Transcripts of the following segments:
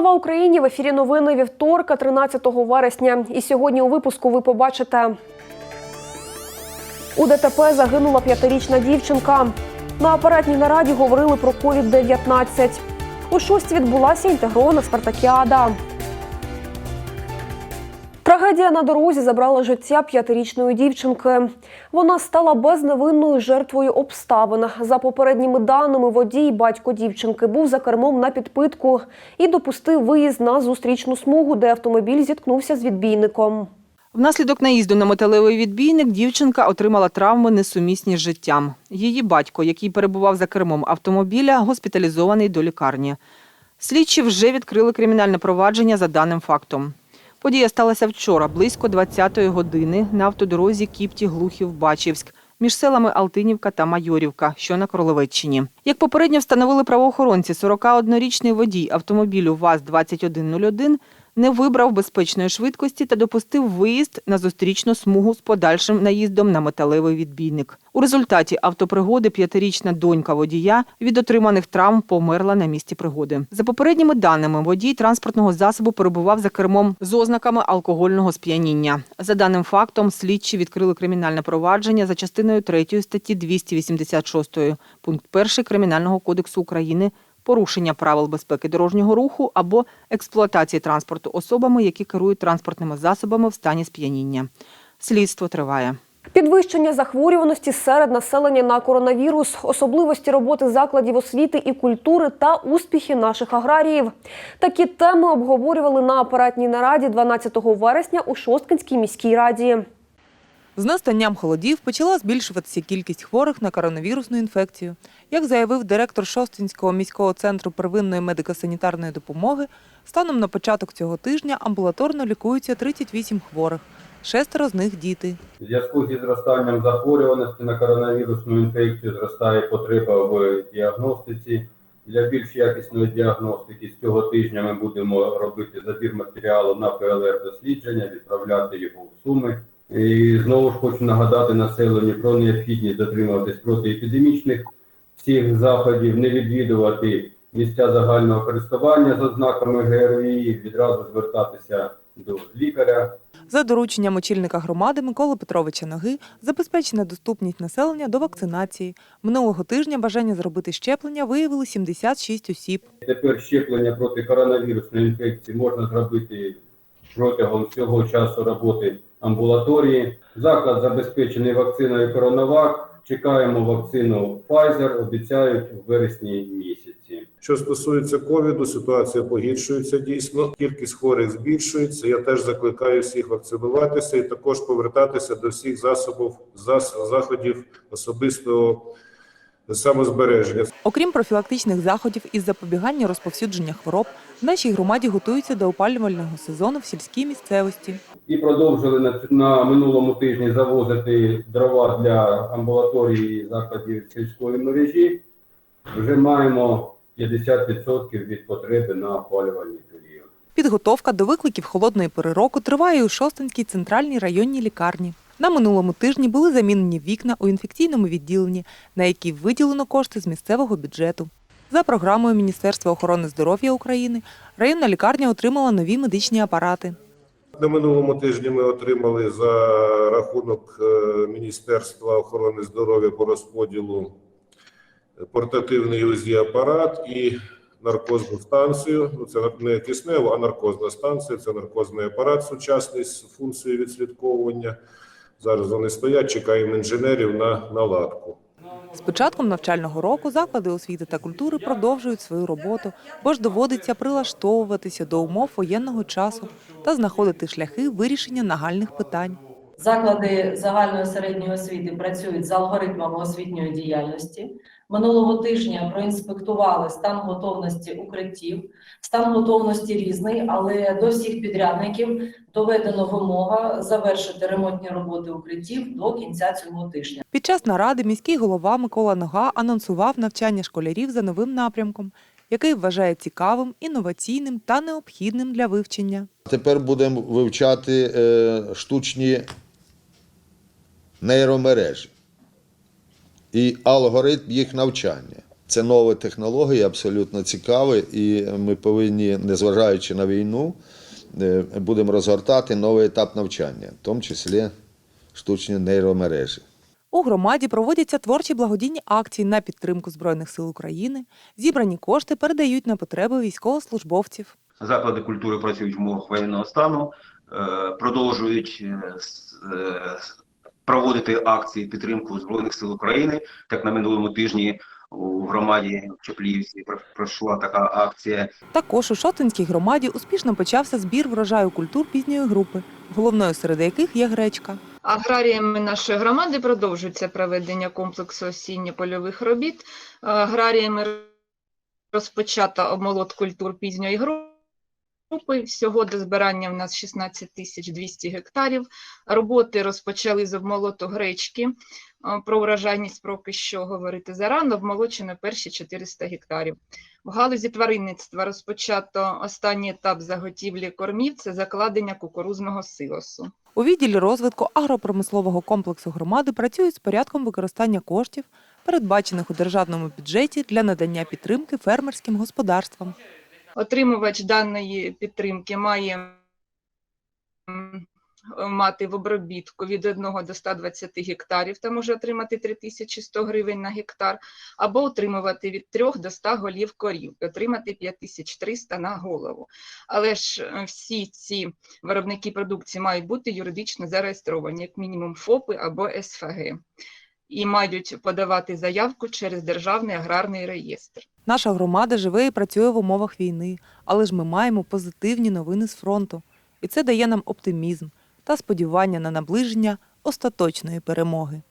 Слава Україні! В ефірі новини вівторка, 13 вересня. І сьогодні у випуску ви побачите. У ДТП загинула п'ятирічна дівчинка. На апаратній нараді говорили про COVID-19. У шості відбулася інтегрована спартакіада. Трагедія на дорозі забрала життя п'ятирічної дівчинки. Вона стала безневинною жертвою обставин. За попередніми даними, водій, батько дівчинки, був за кермом на підпитку і допустив виїзд на зустрічну смугу, де автомобіль зіткнувся з відбійником. Внаслідок наїзду на металевий відбійник дівчинка отримала травми несумісні з життям. Її батько, який перебував за кермом автомобіля, госпіталізований до лікарні. Слідчі вже відкрили кримінальне провадження за даним фактом. Подія сталася вчора, близько 20-ї години, на автодорозі Кіпті-Глухів-Бачівськ між селами Алтинівка та Майорівка, що на Кролевеччині. Як попередньо встановили правоохоронці, 41-річний водій автомобілю ВАЗ-2101 не вибрав безпечної швидкості та допустив виїзд на зустрічну смугу з подальшим наїздом на металевий відбійник. У результаті автопригоди п'ятирічна донька водія від отриманих травм померла на місці пригоди. За попередніми даними, водій транспортного засобу перебував за кермом з ознаками алкогольного сп'яніння. За даним фактом, слідчі відкрили кримінальне провадження за частиною 3 статті 286 пункт 1 Кримінального кодексу України порушення правил безпеки дорожнього руху або експлуатації транспорту особами, які керують транспортними засобами в стані сп'яніння. Слідство триває. Підвищення захворюваності серед населення на коронавірус, особливості роботи закладів освіти і культури та успіхи наших аграріїв. Такі теми обговорювали на апаратній нараді 12 вересня у Шосткинській міській раді. З настанням холодів почала збільшуватися кількість хворих на коронавірусну інфекцію. Як заявив директор Шостинського міського центру первинної медико-санітарної допомоги, станом на початок цього тижня амбулаторно лікуються 38 хворих. Шестеро з них діти. В зв'язку зі зростанням захворюваності на коронавірусну інфекцію зростає потреба в діагностиці. Для більш якісної діагностики з цього тижня ми будемо робити забір матеріалу на ПЛР-дослідження, відправляти його в Суми. І знову ж хочу нагадати населенню про необхідність дотримуватись протиепідемічних всіх заходів, не відвідувати місця загального користування з ознаками ГРВІ, відразу звертатися до лікаря. За дорученням очільника громади Миколи Петровича Ноги забезпечена доступність населення до вакцинації. Минулого тижня бажання зробити щеплення виявили 76 осіб. Тепер щеплення проти коронавірусної інфекції можна зробити протягом всього часу роботи амбулаторії. Заклад забезпечений вакциною Коронавак. Чекаємо вакцину Pfizer, обіцяють у вересні місяці. Що стосується ковіду, ситуація погіршується дійсно. Кількість хворих збільшується. Я теж закликаю всіх вакцинуватися і також повертатися до всіх засобів зас- заходів особистого самозбереження. Окрім профілактичних заходів із запобігання розповсюдження хвороб, в нашій громаді готуються до опалювального сезону в сільській місцевості. І продовжили на, на минулому тижні завозити дрова для амбулаторії закладів сільської мережі. Вже маємо 50% від потреби на опалювальний період. Підготовка до викликів холодної пори року триває у Шостинській центральній районній лікарні. На минулому тижні були замінені вікна у інфекційному відділенні, на які виділено кошти з місцевого бюджету. За програмою Міністерства охорони здоров'я України районна лікарня отримала нові медичні апарати. На минулому тижні ми отримали за рахунок е, Міністерства охорони здоров'я по розподілу портативний УЗІ апарат і наркозну станцію. Ну, це не киснева, а наркозна станція. Це наркозний апарат сучасний з функцією відслідковування. Зараз вони стоять, чекаємо інженерів на наладку. З початком навчального року заклади освіти та культури продовжують свою роботу, бо ж доводиться прилаштовуватися до умов воєнного часу та знаходити шляхи вирішення нагальних питань. Заклади загальної середньої освіти працюють за алгоритмами освітньої діяльності. Минулого тижня проінспектували стан готовності укриттів. Стан готовності різний, але до всіх підрядників доведено вимога завершити ремонтні роботи укриттів до кінця цього тижня. Під час наради міський голова Микола Нога анонсував навчання школярів за новим напрямком, який вважає цікавим, інноваційним та необхідним для вивчення. Тепер будемо вивчати е, штучні нейромережі і алгоритм їх навчання. Це нові технології, абсолютно цікаві, і ми повинні, незважаючи на війну, е, будемо розгортати новий етап навчання, в тому числі штучні нейромережі. У громаді проводяться творчі благодійні акції на підтримку Збройних сил України. Зібрані кошти передають на потреби військовослужбовців. Заклади культури працюють в умовах воєнного стану, е, продовжують е, проводити акції підтримку Збройних сил України. Так на минулому тижні у громаді в Чепліївці пройшла така акція. Також у Шостинській громаді успішно почався збір врожаю культур пізньої групи, головною серед яких є гречка. Аграріями нашої громади продовжується проведення комплексу осінньо-польових робіт. Аграріями розпочато обмолот культур пізньої групи. Всього до збирання в нас 16 тисяч 200 гектарів. Роботи розпочали з обмолоту гречки. Е, Про врожайність поки що говорити зарано, обмолочено перші 400 гектарів. В галузі тваринництва розпочато останній етап заготівлі кормів – це закладення кукурузного силосу. У відділі розвитку агропромислового комплексу громади працюють з порядком використання коштів, передбачених у державному бюджеті для надання підтримки фермерським господарствам. Отримувач даної підтримки має мати в обробітку від 1 до 120 гектарів та може отримати 3100 гривень на гектар, або отримувати від 3 до 100 голів корів, і отримати 5300 на голову. Але ж е, всі ці виробники продукції мають бути юридично зареєстровані, як мінімум ФОПи або СФГ, і мають подавати заявку через Державний аграрний реєстр. Наша громада живе і працює в умовах війни, але ж ми маємо позитивні новини з фронту. І це дає нам оптимізм та сподівання на наближення остаточної перемоги.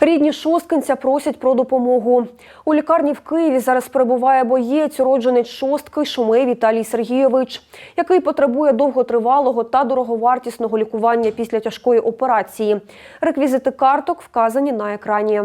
Рідні шосткинця просять про допомогу. У лікарні в Києві зараз перебуває боєць, уродженець шостки Шумей Віталій Сергійович, який потребує довготривалого та дороговартісного лікування після тяжкої операції. Реквізити карток вказані на екрані.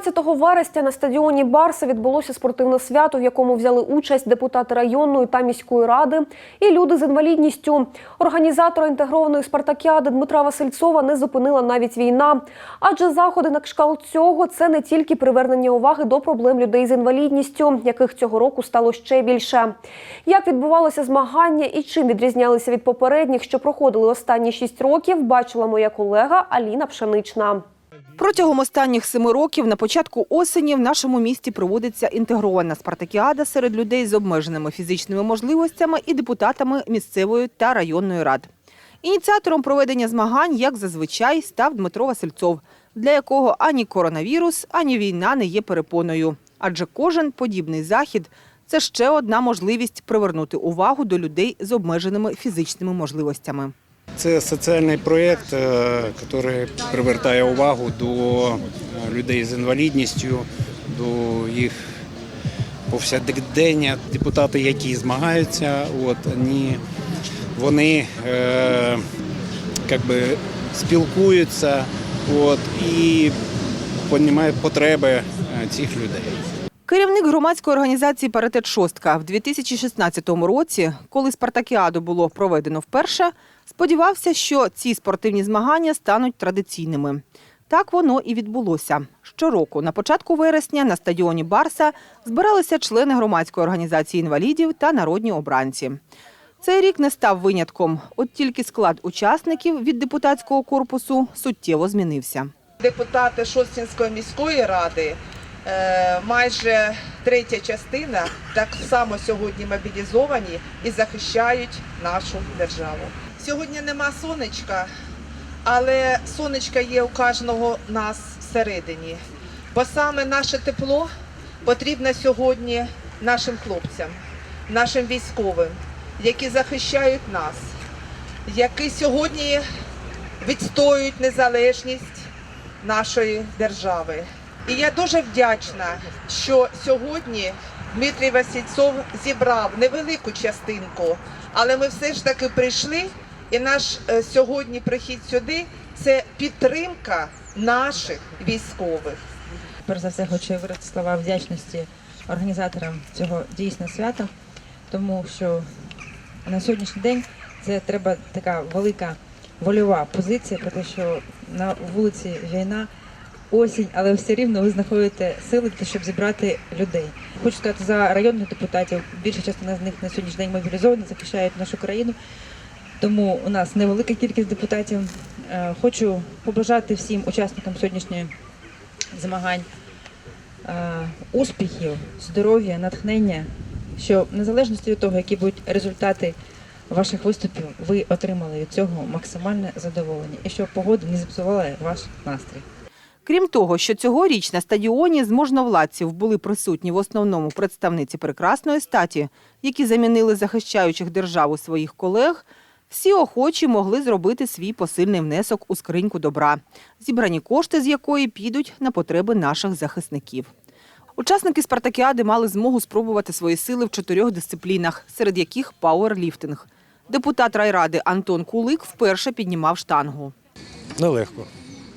13 вересня на стадіоні Барса відбулося спортивне свято, в якому взяли участь депутати районної та міської ради і люди з інвалідністю. Організатора інтегрованої спартакіади Дмитра Васильцова не зупинила навіть війна. Адже заходи на кшталт цього це не тільки привернення уваги до проблем людей з інвалідністю, яких цього року стало ще більше. Як відбувалося змагання і чим відрізнялися від попередніх, що проходили останні шість років, бачила моя колега Аліна Пшенична. Протягом останніх семи років на початку осені в нашому місті проводиться інтегрована спартакіада серед людей з обмеженими фізичними можливостями і депутатами місцевої та районної рад. Ініціатором проведення змагань, як зазвичай, став Дмитро Васильцов, для якого ані коронавірус, ані війна не є перепоною. Адже кожен подібний захід це ще одна можливість привернути увагу до людей з обмеженими фізичними можливостями. Це соціальний проєкт, е, який привертає увагу до е, людей з інвалідністю, до їх повсякдення. Депутати, які змагаються, от, вони, е, би, спілкуються от, і розуміють потреби е, цих людей. Керівник громадської організації Паритет Шостка в 2016 році, коли спартакіаду було проведено вперше, сподівався, що ці спортивні змагання стануть традиційними. Так воно і відбулося. Щороку, на початку вересня, на стадіоні Барса збиралися члени громадської організації інвалідів та народні обранці. Цей рік не став винятком, от тільки склад учасників від депутатського корпусу суттєво змінився. депутати Шостінської міської ради, е, майже третя частина так само сьогодні мобілізовані і захищають нашу державу. Сьогодні нема сонечка, але сонечка є у кожного нас всередині. Бо саме наше тепло потрібно сьогодні нашим хлопцям, нашим військовим, які захищають нас, які сьогодні відстоюють незалежність нашої держави. І я дуже вдячна, що сьогодні Дмитрій Васильцов зібрав невелику частинку, але ми все ж таки прийшли, і наш е, сьогодні прихід сюди це підтримка наших військових. Перш за все хочу виразити слова вдячності організаторам цього дійсно свята, тому що на сьогоднішній день Це треба така велика вольова позиція про те, що на вулиці війна, осінь, але все рівно ви знаходите сили щоб зібрати людей. Хочу сказати за районних депутатів. Більша частина з них на сьогоднішній день мобілізовані, захищають нашу країну. Тому у нас невелика кількість депутатів. Е, Хочу побажати всім учасникам сьогоднішньої змагань е, успіхів, здоров'я, натхнення, що в незалежності від того, які будуть результати ваших виступів, ви отримали від цього максимальне задоволення і щоб погода не зіпсувала ваш настрій. Крім того, що цьогоріч на стадіоні з можновладців були присутні в основному представниці прекрасної статі, які замінили захищаючих державу своїх колег, всі охочі могли зробити свій посильний внесок у скриньку добра, зібрані кошти з якої підуть на потреби наших захисників. Учасники спартакіади мали змогу спробувати свої сили в чотирьох дисциплінах, серед яких пауерліфтинг. Депутат райради Антон Кулик вперше піднімав штангу. Нелегко,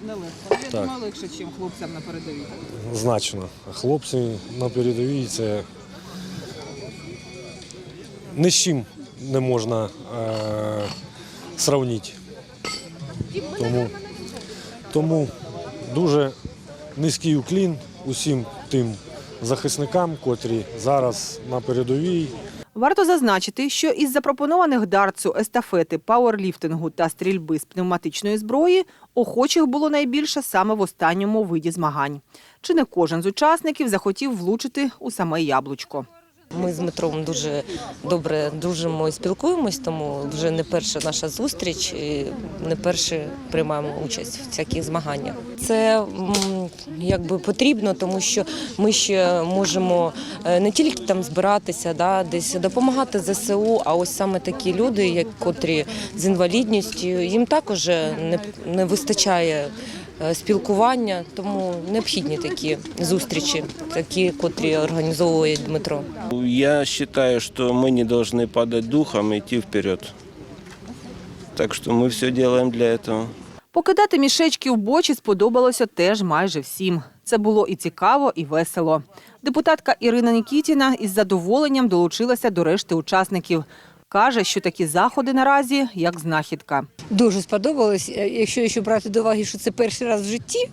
Нелегко. Я думаю, легше, ніж хлопцям на передовій. значно. Хлопці на передовій це ні з чим не можна е, сравнити. Тому, тому дуже низький уклін усім тим захисникам, котрі зараз на передовій. Варто зазначити, що із запропонованих дартсу, естафети, пауерліфтингу та стрільби з пневматичної зброї охочих було найбільше саме в останньому виді змагань. Чи не кожен з учасників захотів влучити у саме яблучко? Ми з Дмитром дуже добре дружимо і спілкуємось, тому вже не перша наша зустріч, і не перше приймаємо участь в всяких змаганнях. Це якби потрібно, тому що ми ще можемо е, не тільки там збиратися, да, десь допомагати ЗСУ, а ось саме такі люди, як котрі з інвалідністю, їм також не, не вистачає спілкування, тому необхідні такі зустрічі, такі, котрі організовує Дмитро. Я считаю, что мы не должны падать духом и идти вперед. Так что мы все делаем для этого. Покидати мішечки в бочі сподобалося теж майже всім. Це було і цікаво, і весело. Депутатка Ірина Нікітіна із задоволенням долучилася до решти учасників. Каже, що такі заходи наразі як знахідка. Дуже сподобалось, е, якщо ще брати до уваги, що це перший раз в житті.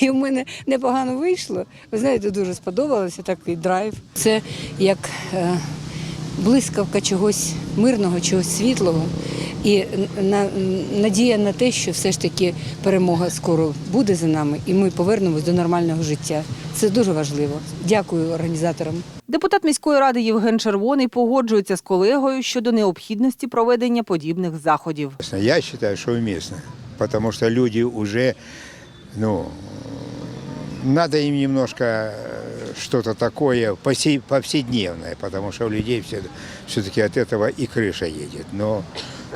І в мене непогано вийшло. Ви знаєте, дуже сподобалося такий драйв. Це як е, блискавка чогось мирного, чогось світлого. І на, надія на те, що все ж таки перемога скоро буде за нами, і ми повернемось до нормального життя. Це дуже важливо. Дякую організаторам. Депутат міської ради Євген Червоний погоджується з колегою щодо необхідності проведення подібних заходів. Я считаю, что уместно, потому что люди уже, ну, надо им немножко что-то такое посе- повседневное, потому что у людей все, все-таки от этого и крыша едет. Но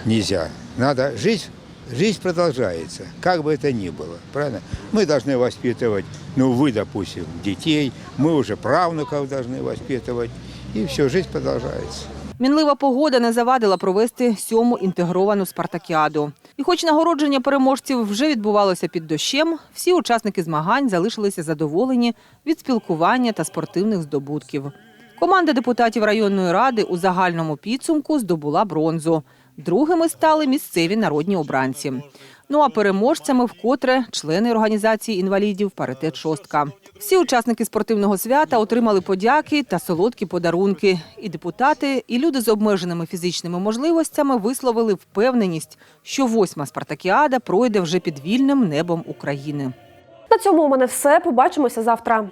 нельзя. Надо жить. Жизнь продолжается, как бы это ни было, правильно? Мы должны воспитывать, ну, вы, допустим, детей, мы уже правнуков должны воспитывать, и все, жизнь продолжается. Мінлива погода не завадила провести сьому інтегровану спартакіаду. І хоч нагородження переможців вже відбувалося під дощем, всі учасники змагань залишилися задоволені від спілкування та спортивних здобутків. Команда депутатів районної ради у загальному підсумку здобула бронзу. Другими стали місцеві народні обранці. Ну а переможцями вкотре члени організації інвалідів паритет шостка. Всі учасники спортивного свята отримали подяки та солодкі подарунки. І депутати, і люди з обмеженими фізичними можливостями висловили впевненість, що восьма спартакіада пройде вже під вільним небом України. На цьому у мене все. Побачимося завтра.